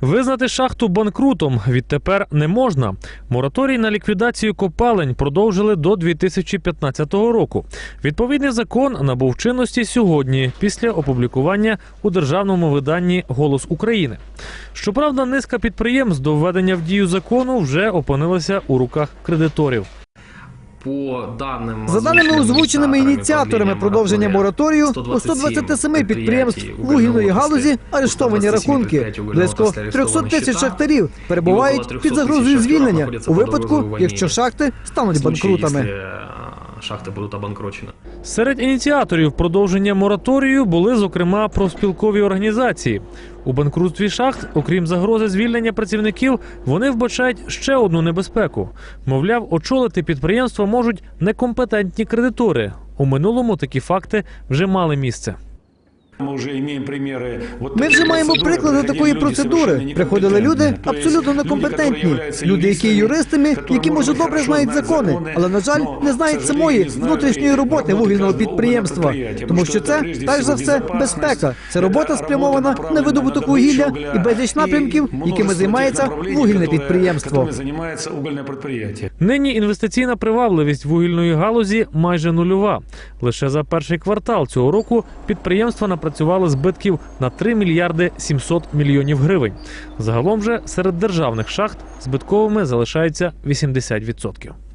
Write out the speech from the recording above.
Визнати шахту банкрутом відтепер не можна. Мораторій на ліквідацію копалень продовжили до 2015 року. Відповідний закон набув чинності сьогодні, після опублікування у державному виданні Голос України. Щоправда, низка підприємств до введення в дію закону вже опинилася у руках кредиторів. По даним За даними озвученими ініціаторами продовження мораторію, у 127 підприємств вугільної галузі арештовані рахунки. Близько 300 тисяч шахтарів перебувають під загрозою звільнення у випадку, якщо шахти стануть банкрутами. е, Шахти будуть обанкрочені. Серед ініціаторів продовження мораторію були, зокрема, профспілкові організації. У банкрутстві шахт, окрім загрози звільнення працівників, вони вбачають ще одну небезпеку. Мовляв, очолити підприємство можуть некомпетентні кредитори. У минулому такі факти вже мали місце. Ми вже маємо приміри. Ми вже маємо приклади такої процедури. Приходили люди абсолютно некомпетентні, люди, які є юристами, які може добре знають закони, але на жаль не знають самої внутрішньої роботи вугільного підприємства, тому що це перш за все безпека. Це робота спрямована на видобуток вугілля і безліч напрямків, якими займається вугільне підприємство. Займається угольне підприємство. Нині інвестиційна привабливість вугільної галузі майже нульова. Лише за перший квартал цього року підприємство напрацювало збитків на 3 мільярди 700 мільйонів гривень. Загалом же серед державних шахт збитковими залишається 80%.